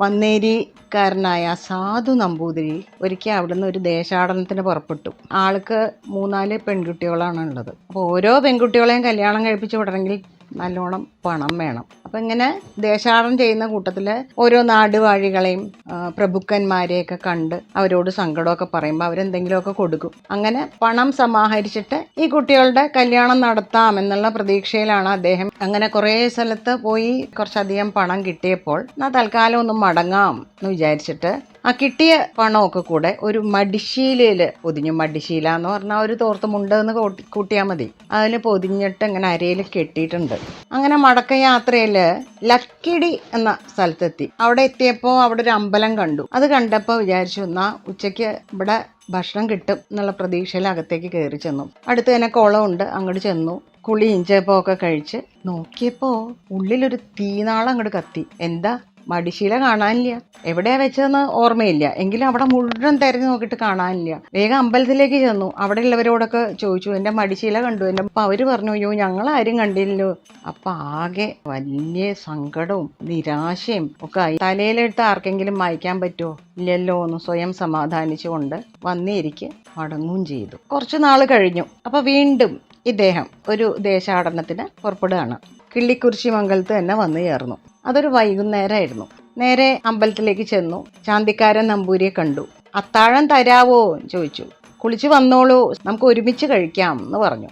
വന്നേരിക്കാരനായ സാധു നമ്പൂതിരി ഒരിക്കൽ അവിടുന്ന് ഒരു ദേശാടനത്തിന് പുറപ്പെട്ടു. ആൾക്ക് മൂന്നാൽ പെൺകുട്ടികളാണ് ഉള്ളത്. അപ്പോൾ ഓരോ പെൺകുട്ടികളെയും കല്യാണം കഴിപ്പിച്ച് വിടണമെങ്കിൽ നല്ലോണം പണം വേണം. അപ്പം ഇങ്ങനെ ദേശാടനം ചെയ്യുന്ന കൂട്ടത്തിൽ ഓരോ നാടുവാഴികളെയും പ്രഭുക്കന്മാരെയൊക്കെ കണ്ട് അവരോട് സങ്കടമൊക്കെ പറയുമ്പോൾ അവരെന്തെങ്കിലുമൊക്കെ കൊടുക്കും. അങ്ങനെ പണം സമാഹരിച്ചിട്ട് ഈ കുട്ടികളുടെ കല്യാണം നടത്താം എന്നുള്ള പ്രതീക്ഷയിലാണ് അദ്ദേഹം. അങ്ങനെ കുറേ സ്ഥലത്ത് പോയി കുറച്ചധികം പണം കിട്ടിയപ്പോൾ എന്നാൽ തൽക്കാലം ഒന്ന് മടങ്ങാം എന്ന് വിചാരിച്ചിട്ട് ആ കിട്ടിയ പണമൊക്കെ കൂടെ ഒരു മടിശീലയിൽ പൊതിഞ്ഞു. മടിശീല എന്ന് പറഞ്ഞാൽ ഒരു തോർത്ത് മുണ്ട് എന്ന് കൂട്ടിയാൽ മതി. അതിൽ പൊതിഞ്ഞിട്ട് ഇങ്ങനെ അരയിൽ കെട്ടിയിട്ടുണ്ട്. അങ്ങനെ മടക്ക യാത്രയിൽ ലക്കിടി എന്ന സ്ഥലത്തെത്തി. അവിടെ എത്തിയപ്പോൾ അവിടെ ഒരു അമ്പലം കണ്ടു. അത് കണ്ടപ്പോൾ വിചാരിച്ചു എന്നാൽ ഉച്ചയ്ക്ക് ഇവിടെ ഭക്ഷണം കിട്ടും എന്നുള്ള പ്രതീക്ഷയിൽ അകത്തേക്ക് കയറി ചെന്നു. അടുത്ത് തന്നെ കുളമുണ്ട് അങ്ങോട്ട് ചെന്നു. കുളി ഇഞ്ചപ്പോ ഒക്കെ കഴിച്ച് നോക്കിയപ്പോൾ ഉള്ളിലൊരു തീനാളം അങ്ങോട്ട് കത്തി. എന്താ? മടിശീല കാണാനില്ല. എവിടെയാ വെച്ചതെന്ന് ഓർമ്മയില്ല. എങ്കിലും അവിടെ മുഴുവൻ തിരഞ്ഞു നോക്കിയിട്ട് കാണാനില്ല. വേഗം അമ്പലത്തിലേക്ക് ചെന്നു. അവിടെ ഉള്ളവരോടൊക്കെ ചോദിച്ചു എന്റെ മടിശീല കണ്ടു. എന്റെ അപ്പം അവർ പറഞ്ഞു അയ്യോ ഞങ്ങൾ ആരും കണ്ടില്ലല്ലോ. അപ്പം ആകെ വലിയ സങ്കടവും നിരാശയും ഒക്കെ ആയി. തലയിലെടുത്ത് ആർക്കെങ്കിലും വായിക്കാൻ പറ്റുമോ ഇല്ലല്ലോ എന്ന് സ്വയം സമാധാനിച്ചുകൊണ്ട് വന്നേരിക്ക് മടങ്ങുകയും ചെയ്തു. കുറച്ച് നാൾ കഴിഞ്ഞു. അപ്പോൾ വീണ്ടും ഇദ്ദേഹം ഒരു ദേശാടനത്തിന് പുറപ്പെടുകയാണ്. കിള്ളിക്കുറിശി മംഗലത്ത് തന്നെ വന്നു ചേർന്നു. അതൊരു വൈകുന്നേരമായിരുന്നു നേരെ അമ്പലത്തിലേക്ക് ചെന്നു. ചാന്തിക്കാരൻ നമ്പൂരിയെ കണ്ടു. അത്താഴം തരാവോ? ചോദിച്ചു. കുളിച്ച് വന്നോളൂ. നമുക്ക് ഒരുമിച്ച് കഴിക്കാം എന്ന് പറഞ്ഞു.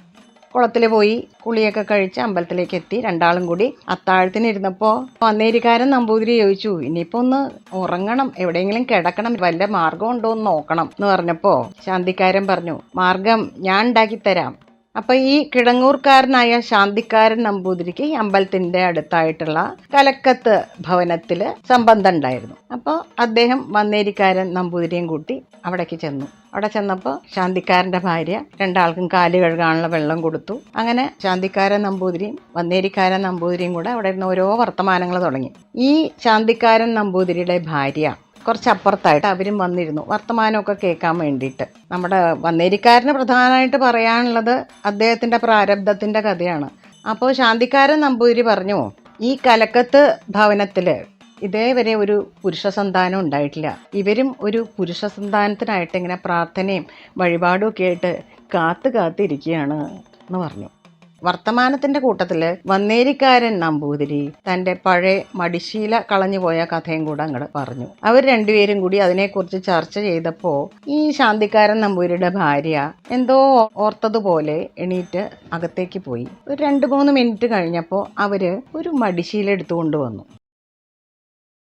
കുളത്തിൽ പോയി കുളിയൊക്കെ കഴിച്ച് അമ്പലത്തിലേക്ക് എത്തി. രണ്ടാളും കൂടി അത്താഴത്തിന് ഇരുന്നപ്പോൾ വന്നേരിക്കാരൻ നമ്പൂതിരി ചോദിച്ചു. ഇനിയിപ്പോൾ ഒന്ന് ഉറങ്ങണം. എവിടെയെങ്കിലും കിടക്കണം. വല്ല മാർഗം ഉണ്ടോ? എന്ന് നോക്കണം എന്ന് പറഞ്ഞപ്പോൾ ശാന്തിക്കാരൻ പറഞ്ഞു. മാർഗം ഞാൻ ഉണ്ടാക്കി തരാം. അപ്പൊ ഈ കിടങ്ങൂർക്കാരനായ ശാന്തിക്കാരൻ നമ്പൂതിരിക്ക് ഈ അമ്പലത്തിന്റെ അടുത്തായിട്ടുള്ള കലക്കത്ത് ഭവനത്തിൽ സംബന്ധം ഉണ്ടായിരുന്നു. അപ്പോൾ അദ്ദേഹം വന്നേരിക്കാരൻ നമ്പൂതിരിയും കൂട്ടി അവിടേക്ക് ചെന്നു. അവിടെ ചെന്നപ്പോൾ ശാന്തിക്കാരന്റെ ഭാര്യ രണ്ടാൾക്കും കാൽ കഴുകാനുള്ള വെള്ളം കൊടുത്തു. അങ്ങനെ ശാന്തിക്കാരൻ നമ്പൂതിരിയും വന്നേരിക്കാരൻ നമ്പൂതിരിയും കൂടെ അവിടെ ഇരുന്ന് ഓരോ വർത്തമാനങ്ങൾ തുടങ്ങി. ഈ ശാന്തിക്കാരൻ നമ്പൂതിരിയുടെ ഭാര്യ കുറച്ചപ്പുറത്തായിട്ട് അവരും വന്നിരുന്നു. വർത്തമാനമൊക്കെ കേൾക്കാൻ വേണ്ടിയിട്ട്. നമ്മുടെ വന്നേരിക്കാരന് പ്രധാനമായിട്ട് പറയാനുള്ളത് അദ്ദേഹത്തിന്റെ പ്രാരബ്ധത്തിന്റെ കഥയാണ്. അപ്പോൾ ശാന്തിക്കാരൻ നമ്പൂതിരി പറഞ്ഞു ഈ കലക്കത്ത് ഭവനത്തിൽ ഇതേവരെ ഒരു പുരുഷ സന്താനം ഉണ്ടായിട്ടില്ല. ഇവരും ഒരു പുരുഷ സന്താനത്തിനായിട്ട് ഇങ്ങനെ പ്രാർത്ഥനയും വഴിപാടും ഒക്കെ ആയിട്ട് കാത്തു കാത്തിരിക്കുകയാണ് എന്ന് പറഞ്ഞു. വർത്തമാനത്തിന്റെ കൂട്ടത്തിൽ വന്നേരിക്കാരൻ നമ്പൂതിരി തന്റെ പഴയ മടിശീല കളഞ്ഞുപോയ കഥയും കൂടെ അങ്ങോട്ട് പറഞ്ഞു. അവർ രണ്ടുപേരും കൂടി അതിനെക്കുറിച്ച് ചർച്ച ചെയ്തപ്പോൾ ഈ ശാന്തിക്കാരൻ നമ്പൂതിരിയുടെ ഭാര്യ എന്തോ ഓർത്തതുപോലെ എണീറ്റ് അകത്തേക്ക് പോയി. ഒരു രണ്ട് മൂന്ന് മിനിറ്റ് കഴിഞ്ഞപ്പോൾ അവർ ഒരു മടിശീല എടുത്തുകൊണ്ട് വന്നു